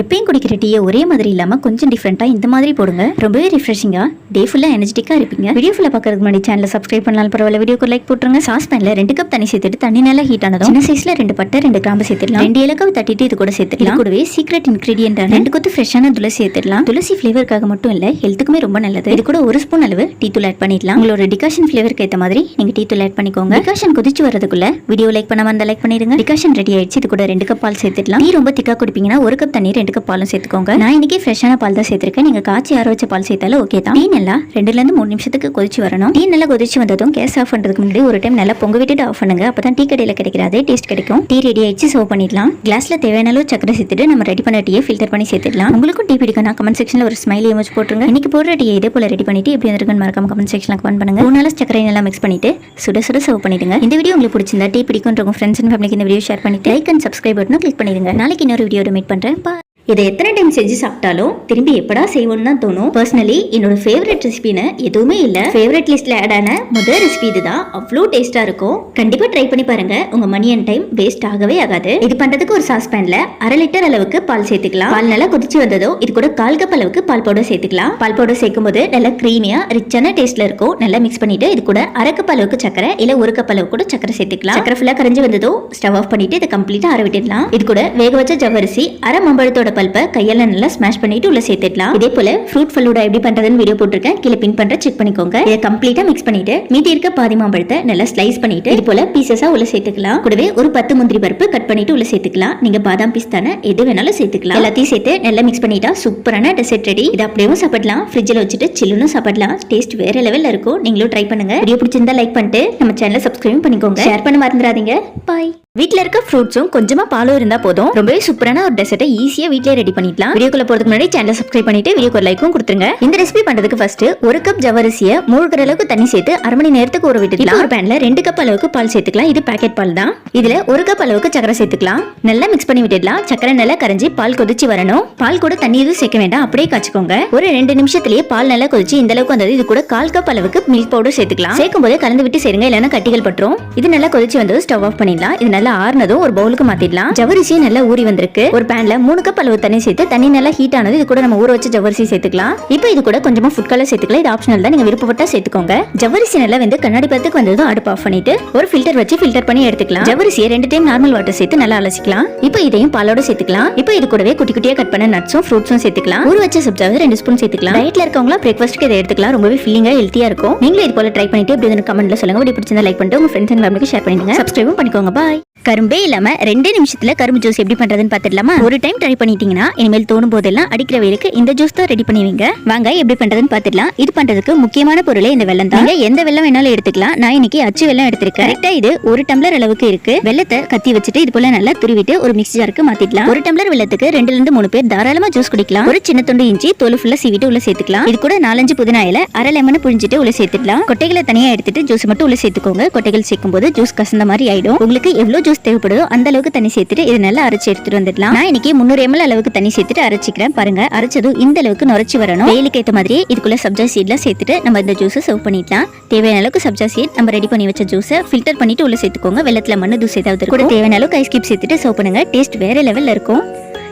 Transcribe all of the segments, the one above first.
எப்பயும் குடிக்கிற டீயை ஒரே மாதிரி இல்லாம கொஞ்சம் டிஃப்ரெண்டா இந்த மாதிரி போடுங்க. ரொம்பவே ரிஃப்ரெஷிங்கா டே ஃபுல்லா எனர்ஜெட்டிக்கா இருப்பீங்க. வீடியோ ஃபுல்லா பார்க்கறதுக்கு முன்னாடி சேனலை சப்ஸ்கிரைப் பண்ணாலும் பரவாயில்ல வீடியோக்கு லைக் போட்டுருங்க. சாஸ் பேன்ல ரெண்டு கப் தண்ணி சேர்த்துட்டு தண்ணி நல்லா ஹீட் ஆனதும் சின்ன சைஸ்ல ரெண்டு பட்டை ரெண்டு கிராம்பு சேர்த்துடலாம். ரெண்டு இலக்காவை தட்டிட்டு இது கூட சேர்த்துக்கலாம் கூடவே சீக்ரெட் இன்கிரீடியன்ட் ரெண்டு கொத்து ஃப்ரெஷ்ஷான துளசி சேர்த்துடலாம். துளசி ஃபிளேவருக்காக மட்டும் இல்ல ஹெல்த்துக்குமே ரொம்ப நல்லது. இது கூட ஒரு ஸ்பூன் அளவு டீ தூள் ஆட் பண்ணிடலாம். உங்களோட டிகாஷன் ஃபிளேவருக்கு ஏத்த மாதிரி நீங்க டீ தூள் ஆட் பண்ணிக்கோங்க. டிகாஷன் கொதிச்சு வரதுக்குள்ள வீடியோ லைக் பண்ணாம அந்த லைக் பண்ணிடுங்க. டிகாஷன் ரெடி ஆயிடுச்சு. இது கூட ரெண்டு கப் பால் சேர்த்துடலாம். நீ ரொம்ப திக்கா குடிப்பீங்கன்னா ஒரு கப் தண்ணி கப் பாலும் சேர்த்துக்கோங்க. நான் இன்னைக்கு ஃப்ரெஷ்ஷான பால் தான் சேர்த்திருக்கேன். நீங்க காய்ச்சி ஆற வச்ச பால் சேர்த்தாலும் ஓகே தான். டீ நல்லா ரெண்டுல இருந்து மூணு நிமிஷத்துக்கு கொதிச்சு வரணும். டீ நல்லா கொதிச்சு வந்ததும் கேஸ் ஆஃப் பண்றதுக்கு முன்னாடி ஒரு டைம் நல்லா பொங்க விட்டுட்டு ஆஃப் பண்ணுங்க. அப்பதான் டீ கடையில கிடைக்கிற அதே டேஸ்ட் கிடைக்கும். டீ ரெடி ஆயிடுச்சு சர்வ் பண்ணிடலாம். கிளாஸ்ல தேவையான அளவு சக்கரை சேர்த்துட்டு நம்ம ரெடி பண்ண டீயை ஃபில்டர் பண்ணி சேர்த்துடலாம். உங்களுக்கும் டீ பிடிக்கும் நான் கமெண்ட் செக்ஷன்ல ஒரு ஸ்மைலி எமோஜ் போட்டுருங்க. இன்னைக்கு போடுற டீ இதே போல ரெடி பண்ணிட்டு எப்படி வந்திருக்குன்னு மறக்காம கமெண்ட் செக்ஷன்ல கமெண்ட் பண்ணுங்க. மூணு நாள் சக்கரை நல்லா மிக்ஸ் பண்ணிட்டு சுட சுட சர்வ் பண்ணிடுங்க. இந்த வீடியோ உங்களுக்கு பிடிச்சிருந்தா டீ பிடிக்கும் ஃப்ரெண்ட்ஸ் அண்ட் ஃபேமிலிக்கு இந்த வீடியோ ஷேர் பண்ணிட்டு லைக் அண்ட் சப்ஸ்கிரைப் பட்டனும் கிளிக் பண்ணிடுங்க. நாளைக்கு இன்னொரு வீடியோட மீட் Bye. இதை எத்தனை டைம் செஞ்சு சாப்பிட்டாலும் திரும்பி எப்படா செய்வோம்னு தான் தோணும். பர்சனலி என்னோட ஃபேவரட் ரெசிபின்னு எதுவுமே இல்ல. ஃபேவரட் லிஸ்ட்ல ஆட் ஆன முதல் ரெசிபி இதுதான். அவ்வளோ டேஸ்டா இருக்கும். கண்டிப்பா ட்ரை பண்ணி பாருங்க. உங்க மணி அண்ட் டைம் வேஸ்ட் ஆகவே ஆகாது. இது பண்றதுக்கு ஒரு சாஸ் பேன்ல அரை லிட்டர் அளவுக்கு பால் சேர்த்துக்கலாம். பால் நல்லா கொதிச்சு வந்ததோ இது கூட கால் கப் அளவுக்கு பால் பவுடர் சேர்த்துக்கலாம். பால் பவுடர் சேர்க்கும் போது நல்லா கிரீமியா ரிச்சான டேஸ்ட்ல இருக்கும். நல்லா மிக்ஸ் பண்ணிட்டு இது கூட அரை கப் அளவுக்கு சக்கரை இல்ல ஒரு கப் அளவுக்கு கூட சக்கரை சேர்த்துக்கலாம். சக்கரை ஃபுல்லா கரைஞ்சு வந்ததோ ஸ்டவ் ஆஃப் பண்ணிட்டு இதை கம்ப்ளீட்டா அரை விட்டுடலாம். இது கூட வேக வச்ச ஜவ்வரிசி அரை மம்பழத்தோட பல்பை கையால நல்லா ஸ்மாஷ் பண்ணிட்டு உள்ள சேர்த்துடலாம். இதே போல ஃப்ரூட் ஃபலூடா எப்படி பண்றதுன்னு வீடியோ போட்டிருக்கேன். கீழே பின் பண்ற செக் பண்ணிக்கோங்க. இதை கம்ப்ளீட்டா மிக்ஸ் பண்ணிட்டு மீதி இருக்க பாதி மாம்பழத்தை நல்லா ஸ்லைஸ் பண்ணிட்டு இது போல பீசஸா உள்ள சேர்த்துக்கலாம். கூடவே ஒரு பத்து முந்திரி பருப்பு கட் பண்ணிட்டு உள்ள சேர்த்துக்கலாம். நீங்க பாதாம் பிஸ்தான எது வேணாலும் சேர்த்துக்கலாம். எல்லாத்தையும் சேர்த்து நல்லா மிக்ஸ் பண்ணிட்டா சூப்பரான டெசர்ட் ரெடி இது அப்படியே சாப்பிடலாம். ஃப்ரிட்ஜில் வச்சுட்டு சில்லுன்னு சாப்பிடலாம். டேஸ்ட் வேற லெவல்ல இருக்கும். நீங்களும் ட்ரை பண்ணுங்க. வீடியோ பிடிச்சிருந்தா லைக் பண்ணிட்டு நம்ம சேனலை சப்ஸ்கிரைப் பண்ணிக்கோங்க. ஷேர் பண்ண மறந்துடாதீங்க. பாய் வீட்ல இருக்க ஃப்ரூட்ஸும் கொஞ்சமா பாலும் இருந்தா போதும். ரொம்பவே சூப்பரான ஒரு டெசர்ட்டை வீட்டில் வீட்லயே ரெடி பண்ணிடலாம். வீடியோக்குள்ள போறதுக்கு முன்னாடி சேனல் சப்ஸ்கிரைப் பண்ணிட்டு வீடியோக்கு ஒரு லைக்கும் கொடுத்துருங்க. இந்த ரெசிபி பண்றதுக்கு ஃபர்ஸ்ட் ஒரு கப் ஜவரிசிய மூழ்கிற அளவுக்கு தண்ணி சேர்த்து அரை மணி நேரத்துக்கு ஊற விட்டுக்கலாம். ஒரு பேன்ல ரெண்டு கப் அளவுக்கு பால் சேர்த்துக்கலாம். இது பேக்கெட் பால் தான். இதுல ஒரு கப் அளவுக்கு சக்கரை சேர்த்துக்கலாம். நல்லா மிக்ஸ் பண்ணி விட்டுடலாம். சக்கரை நல்லா கரைஞ்சி பால் கொதிச்சு வரணும். பால் கூட தண்ணி எதுவும் சேர்க்க வேண்டாம். அப்படியே காய்ச்சிக்கோங்க. ஒரு ரெண்டு நிமிஷத்துலயே பால் நல்லா கொதிச்சு இந்த அளவுக்கு வந்தது. இது கூட கால் கப் அளவுக்கு மில்க் பவுடர் சேர்த்துக்கலாம். சேர்க்கும் போதே கலந்து விட்டு சேருங்க. இல்லைன்னா கட்டிகள் பட்டுரும். இது நல்லா கொதிச்சு வந்தது ஸ்டவ் ஆஃப் பண்ணிடலாம். இது நல்லா ஆறுனதும் ஒரு பவுலுக்கு மாத்திடலாம். ஜவரிசியும் நல்லா ஊறி வந்திருக்கு. ஒரு பேன்ல மூணு கப் அளவு தண்ணி சேர்த்து தண்ணி நல்லா ஹீட் ஆனது இது கூட நம்ம ஊற வச்ச ஜவரிசி சேர்த்துக்கலாம். இப்போ இது கூட கொஞ்சமா ஃபுட் கலர் சேர்த்துக்கலாம். இது ஆப்ஷனல் தான் நீங்க விருப்பப்பட்டா சேர்த்துக்கோங்க. ஜவரிசி நல்லா வந்து கண்ணாடி பத்துக்கு வந்ததும் அடுப்பு ஆஃப் பண்ணிட்டு ஒரு ஃபில்டர் வச்சு ஃபில்டர் பண்ணி எடுத்துக்கலாம். ஜவரிசியை ரெண்டு டைம் நார்மல் வாட்டர் சேர்த்து நல்லா அலசிக்கலாம். இப்போ இதையும் பாலோட சேர்த்துக்கலாம். இப்போ இது கூடவே குட்டி குட்டியா கட் பண்ண நட்ஸும் ஃப்ரூட்ஸும் சேர்த்துக்கலாம். ஊற வச்ச சப்ஜாவது ரெண்டு ஸ்பூன் சேர்த்துக்கலாம். டயட்ல இருக்கவங்களா பிரேக்ஃபாஸ்ட்க்கு இதை எடுத்துக்கலாம். ரொம்பவே ஃபீலிங்கா ஹெல்த்தியா இருக்கும். நீங்களும் இது போல ட்ரை பண்ணிட்டு இப்படி கமெண்ட்ல சொல்லுங்க. இப்படி பிடிச்சிருந்தா லைக் பண்ணிட்டு உங்க ஃப்ரெண்ட்ஸ் அண்ட் ஃபேமிலிக்கு ஷேர் பண்ணிடுங்க. சப்ஸ்கிரைபும் பண்ணிக்கோங்க. பாய் கரும்பே இல்லாம ரெண்டு நிமிஷத்துல கரும்பு ஜூஸ் எப்படி பண்றதுன்னு பாத்துடலாமா? ஒரு டைம் ட்ரை பண்ணிட்டீங்கன்னா இனிமேல் தோணும் போதெல்லாம் அடிக்கிற வெயிலுக்கு இந்த ஜூஸ் தான் ரெடி பண்ணுவீங்க. வாங்க எப்படி பண்றதுன்னு பாத்துடலாம். இது பண்றதுக்கு முக்கியமான பொருளே இந்த வெள்ளம் தான். எந்த வெள்ளம் வேணாலும் எடுத்துக்கலாம். நான் இன்னைக்கு அச்சு வெள்ளம் எடுத்திருக்கேன். கரெக்டா இது ஒரு டம்ளர் அளவுக்கு இருக்கு. வெள்ளத்தை கத்தி வச்சுட்டு இது போல நல்லா துருவிட்டு ஒரு மிக்சி ஜாருக்கு மாத்திடலாம். ஒரு டம்ளர் வெள்ளத்துக்கு ரெண்டுல இருந்து மூணு பேர் தாராளமா ஜூஸ் குடிக்கலாம். ஒரு சின்ன துண்டு இஞ்சி தோல் ஃபுல்லா சீவிட்டு உள்ள சேர்த்துக்கலாம். இது கூட நாலஞ்சு புதினா இலை அரை லெமன் புழிஞ்சிட்டு உள்ள சேர்த்துக்கலாம் கொட்டைகளை தனியா எடுத்துட்டு ஜூஸ் மட்டும் உள்ள சேர்த்துக்கோங்க. கொட்டைகள் சேர்க்கும் போது ஜூஸ் கசந்த மாதிரி ஆயிடும். உங்களுக்கு எவ்வளவு ஜூஸ் தேவைப்படுதோ அந்த அளவுக்கு தண்ணி சேர்த்துட்டு இது நல்லா அரைச்சு எடுத்துட்டு வந்துடலாம். நான் இன்னைக்கு முந்நூறு எம்எல் அளவுக்கு தண்ணி சேர்த்துட்டு அரைச்சிக்கிறேன். பாருங்க அரைச்சதும் இந்த அளவுக்கு நுரைச்சி வரணும். வெயிலுக்கு ஏற்ற மாதிரி இதுக்குள்ள சப்ஜா சீட்லாம் சேர்த்துட்டு நம்ம இந்த ஜூஸை சர்வ் பண்ணிடலாம். தேவையான அளவுக்கு சப்ஜா சீட் நம்ம ரெடி பண்ணி வச்ச ஜூஸை ஃபில்டர் பண்ணிட்டு உள்ள சேர்த்துக்கோங்க. வெள்ளத்துல மண்ணு தூசி ஏதாவது கூட தேவையான அளவுக்கு ஐஸ் கியூப் சேர்த்துட்டு சர்வ் பண்ணுங்க. டேஸ்ட் வேற லெவல்ல இருக்கும்.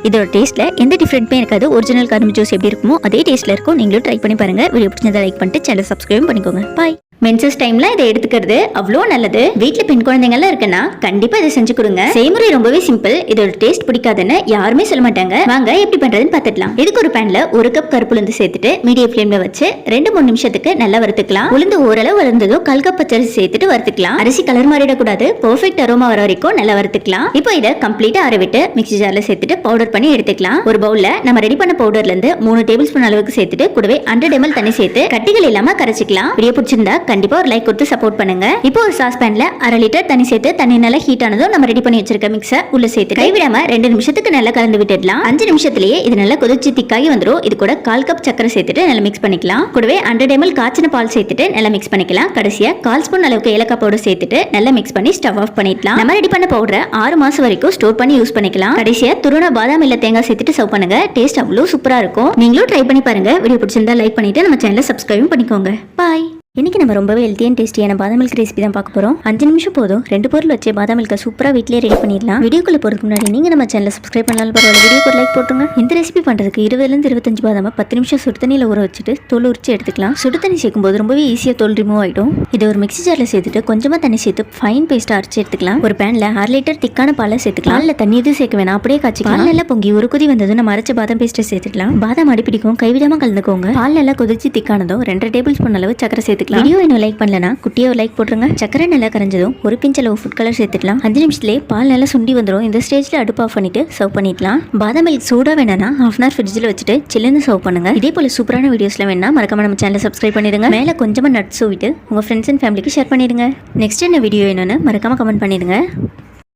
இதோட டேஸ்ட்ல எந்த டிஃப்ரெண்ட்டுமே இருக்காது. ஒரிஜினல் கரும்பு ஜூஸ் எப்படி இருக்குமோ அதே டேஸ்ட்ல இருக்கும். நீங்களும் ட்ரை பண்ணி பாருங்க. வீடியோ பிடிச்சதை லைக் பண்ணிட்டு சேனல் சப்ஸ்கிரைப் பண்ணிக்கோங்க. பாய் மென்சஸ் டைம்ல இதை எடுத்துக்கிறது அவ்வளோ நல்லது. வீட்டில் பெண் குழந்தைங்கள்லாம் இருக்குன்னா கண்டிப்பா இதை செஞ்சு கொடுங்க. செய்முறை ரொம்பவே சிம்பிள் இதோட டேஸ்ட் பிடிக்காதுன்னு யாருமே சொல்ல மாட்டாங்க. வாங்க எப்படி பண்றதுன்னு பார்த்துக்கலாம். இதுக்கு ஒரு பேன்ல ஒரு கப் கருப்பு உளுந்து சேர்த்துட்டு மீடியம் ஃப்ளேம்ல வச்சு ரெண்டு மூணு நிமிஷத்துக்கு நல்லா வறுத்துக்கலாம். உளுந்து ஓரளவு வறுந்ததும் கல் கப் பச்சரிசி சேர்த்துட்டு வறுத்துக்கலாம். அரிசி கலர் மாறிடக்கூடாது. பெர்ஃபெக்ட் அரோமா வர வரைக்கும் நல்லா வறுத்துக்கலாம். இப்போ இதை கம்ப்ளீட்டா அரை மிக்சி மிக்ஸி ஜார்ல சேர்த்துட்டு பவுடர் பண்ணி எடுத்துக்கலாம். ஒரு பவுல்ல நம்ம ரெடி பண்ண பவுடர்ல இருந்து மூணு டேபிள் ஸ்பூன் அளவுக்கு சேர்த்துட்டு கூடவே ஹண்ட்ரட் எம்எல் தண்ணி சேர்த்து கட்டிகள் இல்லாம கரைச்சிக்கலாம். வீடியோ பிடிச்சிருந்தா கண்டிப்பா ஒரு லைக் கொடுத்து சப்போர்ட் பண்ணுங்க. இப்போ ஒரு சாஸ்பேன்ல அரை லிட்டர் தண்ணி சேர்த்து தண்ணி நல்லா ஹீட் ஆனதும் நம்ம ரெடி பண்ணி வச்சிருக்க மிக்ஸை உள்ள சேர்த்து கைவிடாம ரெண்டு நிமிஷத்துக்கு நல்லா கலந்து விட்டுடலாம். அஞ்சு நிமிஷத்துலயே இது நல்லா கொதிச்சு திக்காகி வந்துடும் இது கூட கால் கப் சக்கரை சேர்த்துட்டு நல்லா மிக்ஸ் பண்ணிக்கலாம். கூடவே ஹண்ட்ரட் எம்எல் காய்ச்சின பால் சேர்த்துட்டு நல்லா மிக்ஸ் பண்ணிக்கலாம். கடைசியா கால் ஸ்பூன் அளவுக்கு ஏலக்காய் பவுடர் சேர்த்துட்டு நல்லா மிக்ஸ் பண்ணி ஸ்டவ் ஆஃப் பண்ணிடலாம். நம்ம ரெடி பண்ண பவுடரை ஆறு மாசம் வரைக்கும் ஸ்டோர் பண்ணி யூஸ் பண்ணிக்கலாம். கடைசியா துருண பாதாம் இல்ல தேங்காய் சேர்த்துட்டு சர்வ் பண்ணுங்க. டேஸ்ட் அவ்வளோ சூப்பரா இருக்கும். நீங்களும் ட்ரை பண்ணி பாருங்க. வீடியோ பிடிச்சிருந்தா லைக் பண்ணிட்டு நம்ம சேனலை சப்ஸ்கிரைப் பண்ணிக்கோங்க. பாய் இன்னைக்கு நம்ம ரொம்பவே ஹெல்த்தியான டேஸ்டியான பாதாம் மில்க் ரெசிபி தான் பார்க்க போறோம். அஞ்சு நிமிஷம் போதும். ரெண்டு பொருள் வச்சு பாதாம் மில்க சூப்பரா வீட்லயே ரெடி பண்ணிடலாம். வீடியோக்குள்ள போறதுக்கு முன்னாடி நீங்க நம்ம சேனலை சப்ஸ்கிரைப் பண்ணாலும் பரவாயில்ல வீடியோக்கு ஒரு லைக் போட்டுங்க. இந்த ரெசிபி பண்றதுக்கு இருபதுல இருந்து இருபத்தஞ்சு பாதாம பத்து நிமிஷம் சுடு தண்ணியில ஊற வச்சுட்டு தோல் உரிச்சு எடுத்துக்கலாம். சுடு தண்ணி சேர்க்கும் போது ரொம்பவே ஈஸியா தோல் ரிமூவ் ஆயிடும். இதை ஒரு மிக்சி ஜார்ல சேர்த்துட்டு கொஞ்சமா தண்ணி சேர்த்து ஃபைன் பேஸ்ட்டாக அரைச்சு எடுத்துக்கலாம். ஒரு பேன்ல அரை லிட்டர் திக்கான பாலை சேர்த்துக்கலாம். இல்லை தண்ணி எதுவும் சேர்க்க வேணாம். அப்படியே காய்ச்சிக்கலாம். பால் பொங்கி ஒரு கொதி வந்ததும் நம்ம அரைச்ச பாதாம் பேஸ்ட்டை சேர்த்துக்கலாம். பாதாம் அடிப்பிடிக்கும் கைவிடாம கலந்துக்கோங்க. பால் நல்லா கொதிச்சு திக்கானதும் ரெண்டு டேபிள் ஸ்பூன் அளவு சக்கரை சேர்த்துக்கலாம் வீடியோ இன்னும் லைக் பண்ணலனா குட்டியோ லைக் போட்டுருங்க. சக்கரை நல்லா கரைஞ்சதும் ஒரு பிஞ்ச் அளவு ஃபுட் கலர் சேர்த்துக்கலாம். அஞ்சு நிமிஷத்துலேயே பால் நல்லா சுண்டி வந்துடும் இந்த ஸ்டேஜ்ல அடுப்பு ஆஃப் பண்ணிட்டு சர்வ் பண்ணிக்கலாம். பாதாம் மில்க் சூடாக வேணா ஹாஃப் அன் ஹவர் ஃப்ரிட்ஜில் வச்சுட்டு சில்லுன்னு சர்வ் பண்ணுங்க. இதே போல சூப்பரான வீடியோஸ்ல வேணா மறக்காம நம்ம சேனலை சப்ஸ்கிரைப் பண்ணிடுங்க. மேலே கொஞ்சமா நட்ஸ் விட்டு உங்க ஃப்ரெண்ட்ஸ் அண்ட் ஃபேமிலிக்கு ஷேர் பண்ணிடுங்க. நெக்ஸ்ட் என்ன வீடியோ என்னன்னு மறக்காம கமெண்ட் பண்ணிடுங்க.